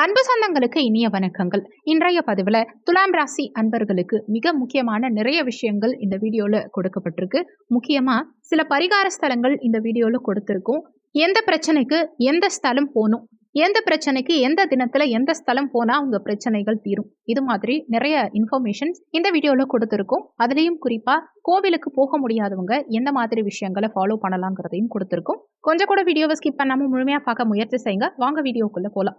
அன்பு சொந்தங்களுக்கு இனிய வணக்கங்கள். இன்றைய பதிவில் துலாம் ராசி அன்பர்களுக்கு மிக முக்கியமான நிறைய விஷயங்கள் இந்த வீடியோவில் கொடுக்கப்பட்டிருக்கு. முக்கியமாக சில பரிகார ஸ்தலங்கள் இந்த வீடியோவில் கொடுத்துருக்கோம். எந்த பிரச்சனைக்கு எந்த ஸ்தலம் போகணும்? எந்த பிரச்சனைக்கு எந்த தினத்தில் எந்த ஸ்தலம் போனால் உங்கள் பிரச்சனைகள் தீரும்? இது மாதிரி நிறைய இன்ஃபர்மேஷன்ஸ் இந்த வீடியோவில் கொடுத்துருக்கோம். அதுலேயும் குறிப்பாக கோவிலுக்கு போக முடியாதவங்க எந்த மாதிரி விஷயங்களை ஃபாலோ பண்ணலாங்கிறதையும் கொடுத்துருக்கோம். கொஞ்சம் கூட வீடியோவை ஸ்கிப் பண்ணாமல் முழுமையாக பார்க்க முயற்சி செய்யுங்க. வாங்க வீடியோக்குள்ளே போகலாம்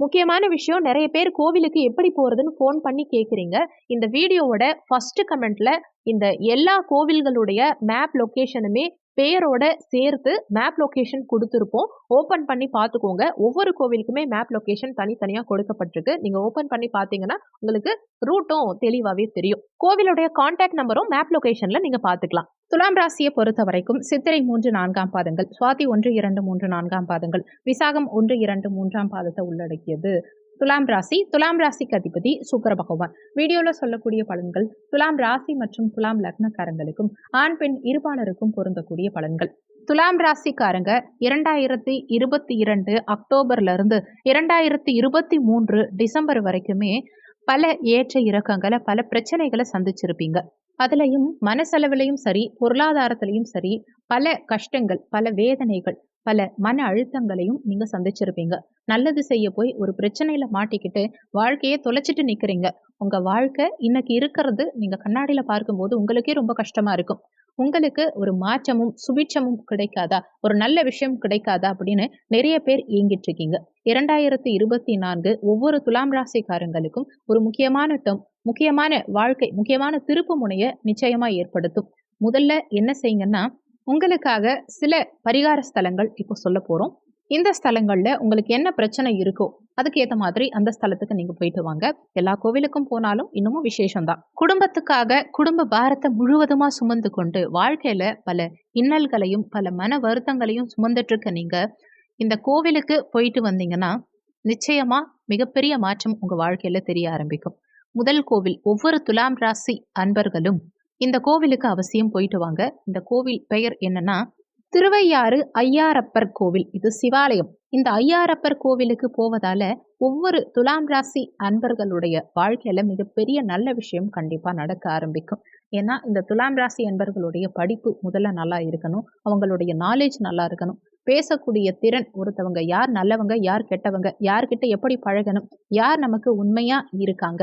முக்கியமான விஷயம் நிறைய பேர் கோவிலுக்கு எப்படி போகிறதுன்னு ஃபோன் பண்ணி கேட்குறீங்க இந்த வீடியோவோட ஃபர்ஸ்ட் கமெண்ட்ல இந்த எல்லா கோவில்களுடைய மேப் லொக்கேஷனுமே பேரோட சேர்த்து மேப் லொக்கேஷன் கொடுத்துருப்போம். ஓப்பன் பண்ணி பார்த்துக்கோங்க. ஒவ்வொரு கோவிலுக்குமே மேப் லொக்கேஷன் தனித்தனியாக கொடுக்கப்பட்டிருக்கு. நீங்கள் ஓப்பன் பண்ணி பார்த்தீங்கன்னா உங்களுக்கு ரூட்டும் தெளிவாகவே தெரியும். கோவிலுடைய கான்டாக்ட் நம்பரும் மேப் லொக்கேஷனில் நீங்கள் பார்த்துக்கலாம். துலாம் ராசியை பொறுத்த வரைக்கும் சித்திரை மூன்று நான்காம் பாதங்கள் சுவாதி ஒன்று இரண்டு மூன்று நான்காம் பாதங்கள் விசாகம் ஒன்று இரண்டு மூன்றாம் பாதத்தை உள்ளடக்கியது. துலாம் ராசி துலாம் ராசிக்கு அதிபதி சுக்கர பகவான். வீடியோவில் சொல்லக்கூடிய பலன்கள் துலாம் ராசி மற்றும் துலாம் லக்னக்காரங்களுக்கும் ஆண் பெண் இருபாலருக்கும் பொருந்தக்கூடிய பலன்கள். துலாம் ராசிக்காரங்க இரண்டாயிரத்தி இருபத்தி இரண்டு அக்டோபர்ல இருந்து இரண்டாயிரத்தி இருபத்தி மூன்று டிசம்பர் வரைக்குமே பல ஏற்ற இறக்கங்களை பல பிரச்சனைகளை சந்திச்சிருப்பீங்க. அதுலேயும் மனசளவிலையும் சரி பொருளாதாரத்திலையும் சரி பல கஷ்டங்கள் பல வேதனைகள் பல மன அழுத்தங்களையும் நீங்க சந்திச்சிருப்பீங்க. நல்லது செய்ய போய் ஒரு பிரச்சனையில மாட்டிக்கிட்டு வாழ்க்கையை தொலைச்சிட்டு நிக்கிறீங்க. உங்க வாழ்க்கை இன்னைக்கு இருக்கிறது நீங்க கண்ணாடியில பார்க்கும்போது உங்களுக்கே ரொம்ப கஷ்டமா இருக்கும். உங்களுக்கு ஒரு மாற்றமும் சுபிட்சமும் கிடைக்காதா? ஒரு நல்ல விஷயம் கிடைக்காதா? அப்படின்னு நிறைய பேர் இயங்கிட்டு இருக்கீங்க இரண்டாயிரத்தி இருபத்தி நான்கு ஒவ்வொரு துலாம் ராசிக்காரங்களுக்கும் ஒரு முக்கியமான டேர்ம் முக்கியமான வாழ்க்கை முக்கியமான திருப்பு முனையை நிச்சயமா ஏற்படுத்தும். முதல்ல என்ன செய்யுங்கன்னா உங்களுக்காக சில பரிகார ஸ்தலங்கள் இப்போ சொல்ல போறோம். இந்த ஸ்தலங்கள்ல உங்களுக்கு என்ன பிரச்சனை இருக்கோ அதுக்கு ஏத்த மாதிரி அந்த ஸ்தலத்துக்கு நீங்க போயிட்டு வாங்க. எல்லா கோவிலுக்கும் போனாலும் இன்னமும் விசேஷம்தான். குடும்பத்துக்காக குடும்ப பாரத்தை முழுவதுமா சுமந்து கொண்டு வாழ்க்கையில பல இன்னல்களையும் பல மன வருத்தங்களையும் சுமந்துட்டு இருக்க நீங்க இந்த கோவிலுக்கு போயிட்டு வந்தீங்கன்னா நிச்சயமா மிகப்பெரிய மாற்றம் உங்க வாழ்க்கையில தெரிய ஆரம்பிக்கும். முதல் கோவில் ஒவ்வொரு துலாம் ராசி அன்பர்களும் இந்த கோவிலுக்கு அவசியம் போயிட்டு வாங்க. இந்த கோவில் பெயர் என்னன்னா திருவையாறு ஐயாரப்பர் கோவில். இது சிவாலயம். இந்த ஐயாரப்பர் கோவிலுக்கு போவதால ஒவ்வொரு துலாம் ராசி அன்பர்களுடைய வாழ்க்கையில மிகப்பெரிய நல்ல விஷயம் கண்டிப்பா நடக்க ஆரம்பிக்கும். ஏன்னா இந்த துலாம் ராசி அன்பர்களுடைய படிப்பு முதல்ல நல்லா இருக்கணும். அவங்களுடைய நாலேஜ் நல்லா இருக்கணும். பேசக்கூடிய திறன் ஒருத்தவங்க யார் நல்லவங்க யார் கெட்டவங்க யார்கிட்ட எப்படி பழகணும் யார் நமக்கு உண்மையா இருக்காங்க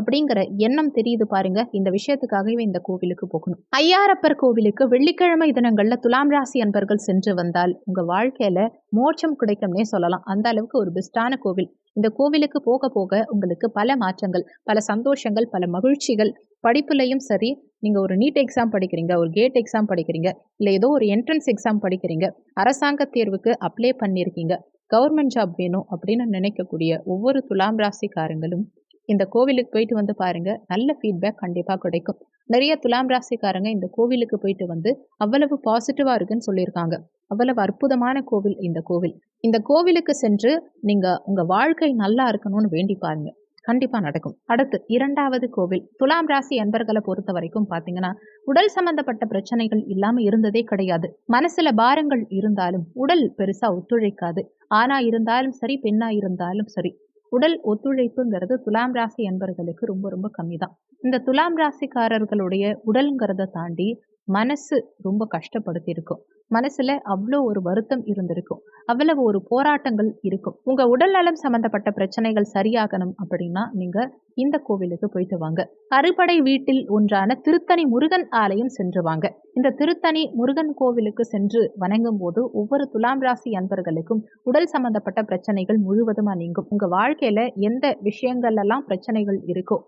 அப்படிங்கிற எண்ணம் தெரியுது பாருங்க. இந்த விஷயத்துக்காகவே இந்த கோவிலுக்கு போகணும். ஐயாரப்பர் கோவிலுக்கு வெள்ளிக்கிழமை தினங்கள்ல துலாம் ராசி அன்பர்கள் சென்று வந்தால் உங்க வாழ்க்கையில மோட்சம் கிடைக்கும்னே சொல்லலாம். அந்த அளவுக்கு ஒரு பெஸ்டான கோவில். இந்த கோவிலுக்கு போக போக உங்களுக்கு பல மாற்றங்கள் பல சந்தோஷங்கள் பல மகிழ்ச்சிகள். படிப்புலையும் சரி நீங்கள் ஒரு நீட் எக்ஸாம் படிக்கிறீங்க ஒரு கேட் எக்ஸாம் படிக்கிறீங்க இல்லை ஏதோ ஒரு என்ட்ரன்ஸ் எக்ஸாம் படிக்கிறீங்க அரசாங்க தேர்வுக்கு அப்ளை பண்ணியிருக்கீங்க கவர்மெண்ட் ஜாப் வேணும் அப்படின்னு நினைக்கக்கூடிய ஒவ்வொரு துலாம் ராசிக்காரங்களும் இந்த கோவிலுக்கு போயிட்டு வந்து பாருங்க நல்ல ஃபீட்பேக் கண்டிப்பாக கிடைக்கும். நிறைய துலாம் ராசிக்காரங்க இந்த கோவிலுக்கு போயிட்டு வந்து அவ்வளவு பாசிட்டிவாக இருக்குன்னு சொல்லியிருக்காங்க. அவ்வளவு அற்புதமான கோவில் இந்த கோவில். இந்த கோவிலுக்கு சென்று நீங்கள் உங்கள் வாழ்க்கை நல்லா இருக்கணும்னு வேண்டி பாருங்க. கண்டிப்பாக நடக்கும். அடுத்து இரண்டாவது கோவில். துலாம் ராசி அன்பர்களை பொறுத்த வரைக்கும் பார்த்தீங்கன்னா உடல் சம்பந்தப்பட்ட பிரச்சனைகள் இல்லாமல் இருந்ததே கிடையாது. மனசில் பாரங்கள் இருந்தாலும் உடல் பெருசாக ஒத்துழைக்காது. ஆணா இருந்தாலும் சரி பெண்ணா இருந்தாலும் சரி. உடல் ஒத்துழைப்புங்கிறது துலாம் ராசி என்பர்களுக்கு ரொம்ப ரொம்ப கம்மி தான் இந்த துலாம் ராசிக்காரர்களுடைய உடல்ங்கிறத தாண்டி மனசு ரொம்ப கஷ்டப்படுத்தியிருக்கும். மனசில் மனசுல அவ்வளோ ஒரு வருத்தம் இருந்திருக்கும். அவ்வளவு ஒரு போராட்டங்கள் இருக்கும். உங்க உடல் நலம் சம்பந்தப்பட்ட பிரச்சனைகள் சரியாகணும் அப்படின்னா நீங்க இந்த கோவிலுக்கு போயிட்டு வாங்க. அறுபடை வீட்டில் ஒன்றான திருத்தணி முருகன் ஆலயம் சென்று வாங்க. இந்த திருத்தணி முருகன் கோவிலுக்கு சென்று வணங்கும் போது ஒவ்வொரு துலாம் ராசி அன்பர்களுக்கும் உடல் சம்பந்தப்பட்ட பிரச்சனைகள் முழுவதுமா நீங்கும். உங்க வாழ்க்கையில எந்த விஷயங்கள் எல்லாம் பிரச்சனைகள் இருக்கோ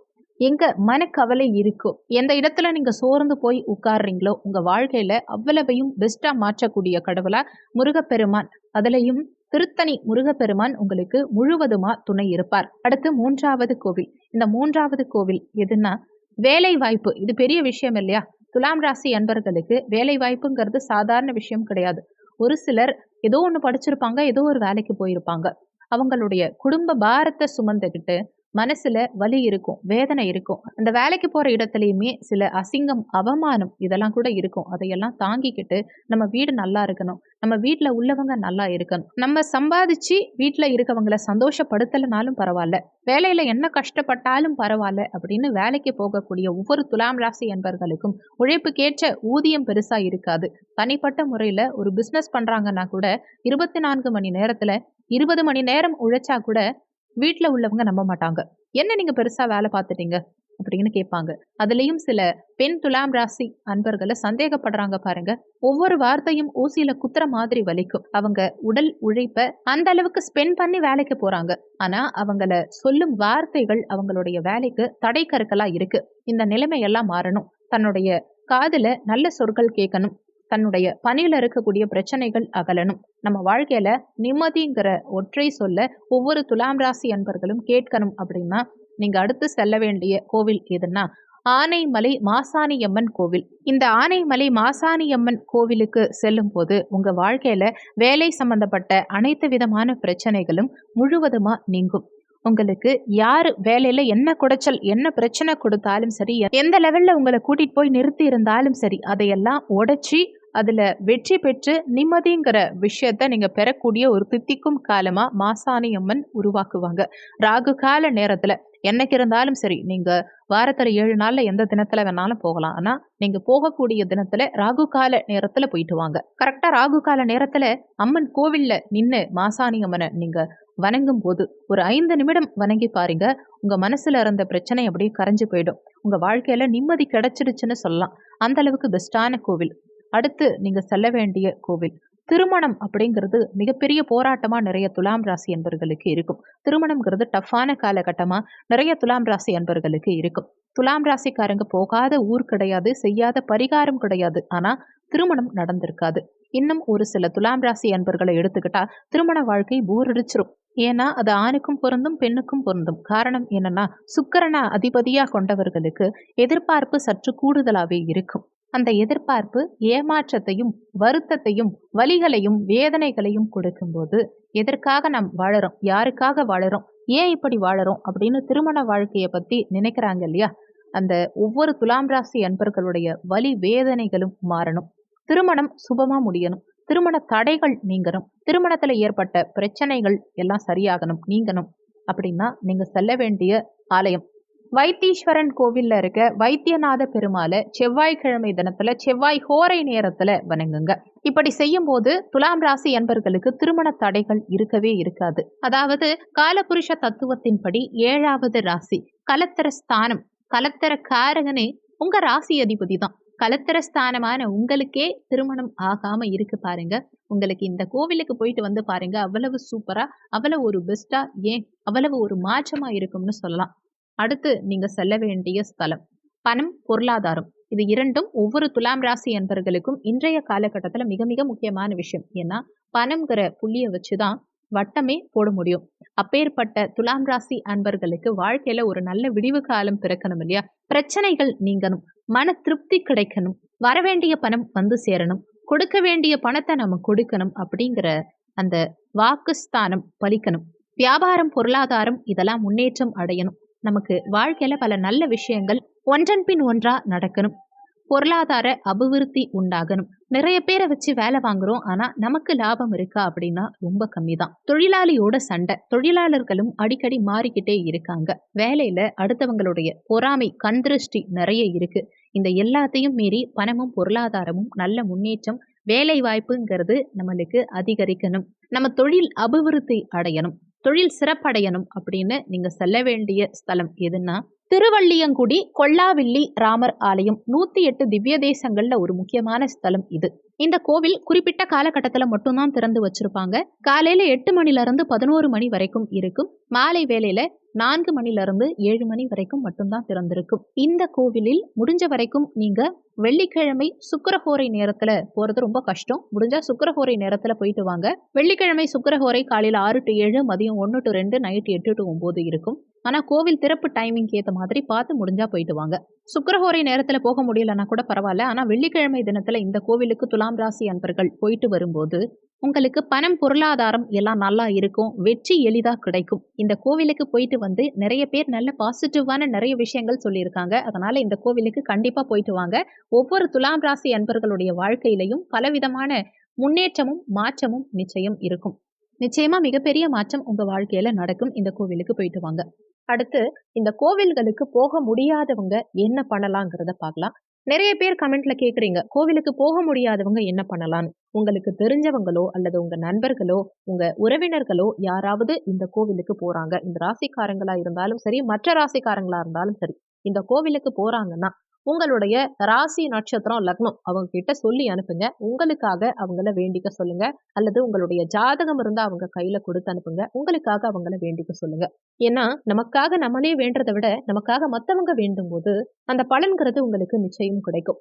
எங்க மனக்கவலை இருக்கோ எந்த இடத்துல நீங்க சோர்ந்து போய் உட்கார்றீங்களோ உங்க வாழ்க்கையில அவ்வளவையும் பெஸ்டா மாற்றக்கூடிய கடவுளா முருகப்பெருமான். அதுலயும் திருத்தணி முருகப்பெருமான் உங்களுக்கு முழுவதுமா துணை இருப்பார். அடுத்து மூன்றாவது கோவில். இந்த மூன்றாவது கோவில் எதுன்னா வேலை வாய்ப்பு இது பெரிய விஷயம் இல்லையா? துலாம் ராசி அன்பர்களுக்கு வேலை வாய்ப்புங்கிறது சாதாரண விஷயம் கிடையாது. ஒரு சிலர் ஏதோ ஒன்று படிச்சிருப்பாங்க ஏதோ ஒரு வேலைக்கு போயிருப்பாங்க. அவங்களுடைய குடும்ப பாரத்தை சுமந்துக்கிட்டு மனசுல வலி இருக்கும் வேதனை இருக்கும். அந்த வேலைக்கு போற இடத்துலையுமே சில அசிங்கம் அவமானம் இதெல்லாம் கூட இருக்கும். அதையெல்லாம் தாங்கிக்கிட்டு நம்ம வீடு நல்லா இருக்கணும். நம்ம வீட்டில் உள்ளவங்க நல்லா இருக்கணும். நம்ம சம்பாதிச்சு வீட்டில் இருக்கவங்கள சந்தோஷப்படுத்தலைனாலும் பரவாயில்ல. வேலையில என்ன கஷ்டப்பட்டாலும் பரவாயில்ல அப்படின்னு வேலைக்கு போகக்கூடிய ஒவ்வொரு துலாம் ராசி என்பர்களுக்கும் உழைப்புக்கேற்ற ஊதியம் பெருசா இருக்காது. தனிப்பட்ட முறையில் ஒரு பிஸ்னஸ் பண்றாங்கன்னா கூட இருபத்தி நான்கு மணி நேரத்துல இருபது மணி நேரம் உழைச்சா கூட வீட்டில் உள்ளவங்க நம்ப மாட்டாங்க. என்ன நீங்க பெருசா வேலை பார்த்துட்டீங்க? அப்படின்னு கேட்பாங்க. அதுலேயும் சில பெண் துலாம் ராசி அன்பர்களை சந்தேகப்படுறாங்க பாருங்க. ஒவ்வொரு வார்த்தையும் ஊசியில குத்துற மாதிரி வலிக்கும். அவங்க உடல் உழைப்ப அந்த அளவுக்கு ஸ்பெண்ட் பண்ணி வேலைக்கு போறாங்க. ஆனா அவங்கள சொல்லும் வார்த்தைகள் அவங்களுடைய வேலைக்கு தடை கருக்கலா இருக்கு. இந்த நிலைமை எல்லாம் மாறணும். தன்னுடைய காதுல நல்ல சொற்கள் கேட்கணும். தன்னுடைய பணியில இருக்கக்கூடிய பிரச்சனைகள் அகலணும். நம்ம வாழ்க்கையில நிம்மதிங்கிற ஒற்றை சொல்ல ஒவ்வொரு துலாம் ராசி அன்பர்களும் கேட்கணும் அப்படின்னா நீங்க அடுத்து செல்ல வேண்டிய கோவில் எதுன்னா ஆனைமலை மாசாணியம்மன் கோவில். இந்த ஆனைமலை மாசாணியம்மன் கோவிலுக்கு செல்லும் போது உங்க வாழ்க்கையில வேலை சம்பந்தப்பட்ட அனைத்து விதமான பிரச்சனைகளும் முழுவதுமா நீங்கும். உங்களுக்கு யார் வேலையில என்ன குடைச்சல் என்ன பிரச்சனை கொடுத்தாலும் சரி எந்த லெவல்ல உங்களை கூட்டிட்டு போய் நிறுத்தி இருந்தாலும் சரி அதையெல்லாம் உடைச்சி அதில் வெற்றி பெற்று நிம்மதிங்கிற விஷயத்த நீங்கள் பெறக்கூடிய ஒரு தித்திக்கும் காலமாக மாசாணி அம்மன் உருவாக்குவாங்க. ராகு கால நேரத்தில் என்னைக்கு இருந்தாலும் சரி நீங்கள் வாரத்தில் ஏழு நாளில் எந்த தினத்தில் வேணாலும் போகலாம். ஆனால் நீங்கள் போகக்கூடிய தினத்தில் ராகு கால நேரத்தில் போயிட்டு வாங்க. கரெக்டாக ராகு கால நேரத்தில் அம்மன் கோவிலில் நின்று மாசாணி அம்மனை நீங்கள் வணங்கும் போது ஒரு ஐந்து நிமிடம் வணங்கி பாருங்க உங்கள் மனசில் இருந்த பிரச்சனை அப்படியே கரைஞ்சு போயிடும். உங்கள் வாழ்க்கையில் நிம்மதி கிடைச்சிடுச்சுன்னு சொல்லலாம். அந்த அளவுக்கு கோவில். அடுத்து நீங்க செல்ல வேண்டிய கோவில். திருமணம் அப்படிங்கிறது மிகப்பெரிய போராட்டமா நிறைய துலாம் ராசி என்பர்களுக்கு இருக்கும். திருமணம்ங்கிறது டஃப்பான காலகட்டமா நிறைய துலாம் ராசி என்பர்களுக்கு இருக்கும். துலாம் ராசிக்காரங்க போகாத ஊர் கிடையாது செய்யாத பரிகாரம் கிடையாது. ஆனா திருமணம் நடந்திருக்காது. இன்னும் ஒரு சில துலாம் ராசி அன்பர்களை எடுத்துக்கிட்டா திருமண வாழ்க்கை போர் அடிச்சிரும். ஏன்னா அது ஆணுக்கும் பொருந்தும் பெண்ணுக்கும் பொருந்தும். காரணம் என்னன்னா சுக்கரனா அதிபதியா கொண்டவர்களுக்கு எதிர்பார்ப்பு சற்று கூடுதலாவே இருக்கும். அந்த எதிர்பார்ப்பு ஏமாற்றத்தையும் வருத்தத்தையும் வலிகளையும் வேதனைகளையும் கொடுக்கும்போது எதற்காக நாம் வாழறோம்? யாருக்காக வாழறோம்? ஏன் இப்படி வாழறோம்? அப்படின்னு திருமண வாழ்க்கையை பத்தி நினைக்கிறாங்க இல்லையா? அந்த ஒவ்வொரு துலாம் ராசி அன்பர்களுடைய வலி வேதனைகளும் மாறணும். திருமணம் சுபமா முடியணும். திருமண தடைகள் நீங்கணும். திருமணத்துல ஏற்பட்ட பிரச்சனைகள் எல்லாம் சரியாகணும் நீங்கணும். அப்படின்னா நீங்க செல்ல வேண்டிய ஆலயம் வைத்தீஸ்வரன் கோவில்ல இருக்க வைத்தியநாத பெருமாளை செவ்வாய்க்கிழமை தினத்துல செவ்வாய் ஹோரை நேரத்துல வணங்குங்க. இப்படி செய்யும் போது துலாம் ராசி என்பர்களுக்கு திருமண தடைகள் இருக்கவே இருக்காது. அதாவது காலபுருஷ தத்துவத்தின்படி ஏழாவது ராசி கலத்தர ஸ்தானம் கலத்தர காரகனே உங்க ராசி அதிபதி தான். கலத்தர ஸ்தானமான உங்களுக்கே திருமணம் ஆகாம இருக்கு பாருங்க. உங்களுக்கு இந்த கோவிலுக்கு போயிட்டு வந்து பாருங்க அவ்வளவு சூப்பரா அவ்வளவு ஒரு பெஸ்டா ஏன் அவ்வளவு ஒரு மாற்றமா இருக்கும்னு சொல்லலாம். அடுத்து நீங்க செல்ல வேண்டிய ஸ்தலம். பணம் பொருளாதாரம். இது இரண்டும் ஒவ்வொரு துலாம் ராசி என்பர்களுக்கும் இன்றைய காலகட்டத்தில் மிக மிக முக்கியமான விஷயம். ஏன்னா பணம்ங்கிற புள்ளிய வச்சுதான் வட்டமே போட முடியும். அப்பேற்பட்ட துலாம் ராசி அன்பர்களுக்கு வாழ்க்கையில ஒரு நல்ல விடிவு காலம் பிறக்கணும் இல்லையா? பிரச்சனைகள் நீங்கணும். மன திருப்தி கிடைக்கணும். வரவேண்டிய பணம் வந்து சேரணும். கொடுக்க வேண்டிய பணத்தை நம்ம கொடுக்கணும் அப்படிங்கிற அந்த வாக்குஸ்தானம் பலிக்கணும். வியாபாரம் பொருளாதாரம் இதெல்லாம் முன்னேற்றம் அடையணும். நமக்கு வாழ்க்கையில பல நல்ல விஷயங்கள் ஒன்றன் பின் ஒன்றா நடக்கணும். பொருளாதார அபிவிருத்தி உண்டாகணும். நிறைய பேரை வச்சு வேலை வாங்குறோம். ஆனா நமக்கு லாபம் இருக்கா அப்படின்னா ரொம்ப கம்மி தான் தொழிலாளியோட சண்டை. தொழிலாளர்களும் அடிக்கடி மாறிக்கிட்டே இருக்காங்க. வேலையில அடுத்தவங்களுடைய பொறாமை கந்திருஷ்டி நிறைய இருக்கு. இந்த எல்லாத்தையும் மீறி பணமும் பொருளாதாரமும் நல்ல முன்னேற்றம் வேலை வாய்ப்புங்கிறது நம்மளுக்கு அதிகரிக்கணும். நம்ம தொழில் அபிவிருத்தி அடையணும். தொழில் சிறப்படையணும் அப்படின்னு நீங்கள் செல்ல வேண்டிய ஸ்தலம் எதுன்னா திருவள்ளியங்குடி கொல்லாவில்லி ராமர் ஆலயம் நூத்தி எட்டு திவ்ய தேசங்கள்ல ஒரு முக்கியமான ஸ்தலம் இது. இந்த கோவில் குறிப்பிட்ட காலகட்டத்தில் மட்டும்தான் திறந்து வச்சிருப்பாங்க. காலையில எட்டு மணில இருந்து பதினோரு மணி வரைக்கும் இருக்கும். மாலை வேலையில நான்கு மணில இருந்து ஏழு மணி வரைக்கும் மட்டும்தான் திறந்திருக்கும். இந்த கோவிலில் முடிஞ்ச வரைக்கும் நீங்க வெள்ளிக்கிழமை சுக்கரஹோரை நேரத்துல போறது ரொம்ப கஷ்டம். முடிஞ்சா சுக்கரஹோரை நேரத்துல போயிட்டு வாங்க. வெள்ளிக்கிழமை சுக்கரஹோரை காலையில ஆறு டு ஏழு மதியம் ஒன்று டு ரெண்டு நைட் எட்டு டு ஒன்பது இருக்கும். ஆனால் கோவில் திறப்பு டைமிங்க்கு ஏற்ற மாதிரி பார்த்து முடிஞ்சா போயிட்டு வாங்க. சுக்கரஹோரை நேரத்தில் போக முடியலன்னா கூட பரவாயில்ல. ஆனால் வெள்ளிக்கிழமை தினத்தில் இந்த கோவிலுக்கு துலாம் ராசி அன்பர்கள் போயிட்டு வரும்போது உங்களுக்கு பணம் பொருளாதாரம் எல்லாம் நல்லா இருக்கும். வெற்றி எளிதாக கிடைக்கும். இந்த கோவிலுக்கு போயிட்டு வந்து நிறைய பேர் நல்ல பாசிட்டிவான நிறைய விஷயங்கள் சொல்லியிருக்காங்க. அதனால இந்த கோவிலுக்கு கண்டிப்பாக போயிட்டு வாங்க. ஒவ்வொரு துலாம் ராசி அன்பர்களுடைய வாழ்க்கையிலையும் பலவிதமான முன்னேற்றமும் மாற்றமும் நிச்சயம் இருக்கும். நிச்சயமா மிகப்பெரிய மாற்றம் உங்க வாழ்க்கையில நடக்கும். இந்த கோவிலுக்கு போயிட்டு வாங்க. அடுத்து இந்த கோவில்களுக்கு போக முடியாதவங்க என்ன பண்ணலாங்கிறத பார்க்கலாம். நிறைய பேர் கமெண்ட்ல கேக்குறீங்க கோவிலுக்கு போக முடியாதவங்க என்ன பண்ணலாம்னு. உங்களுக்கு தெரிஞ்சவங்களோ அல்லது உங்க நண்பர்களோ உங்க உறவினர்களோ யாராவது இந்த கோவிலுக்கு போறாங்க. இந்த ராசிக்காரங்களா இருந்தாலும் சரி மற்ற ராசிக்காரங்களா இருந்தாலும் சரி இந்த கோவிலுக்கு போறாங்கன்னா உங்களுடைய ராசி நட்சத்திரம் லக்னம் அவங்க கிட்ட சொல்லி அனுப்புங்க. உங்களுக்காக அவங்கள வேண்டிக்க சொல்லுங்க. அல்லது உங்களுடைய ஜாதகம் இருந்தால் அவங்க கையில கொடுத்து அனுப்புங்க. உங்களுக்காக அவங்கள வேண்டிக்க சொல்லுங்க. ஏன்னா நமக்காக நம்மளே வேண்டதை விட நமக்காக மற்றவங்க வேண்டும் போது அந்த பலன்கிறது உங்களுக்கு நிச்சயம் கிடைக்கும்.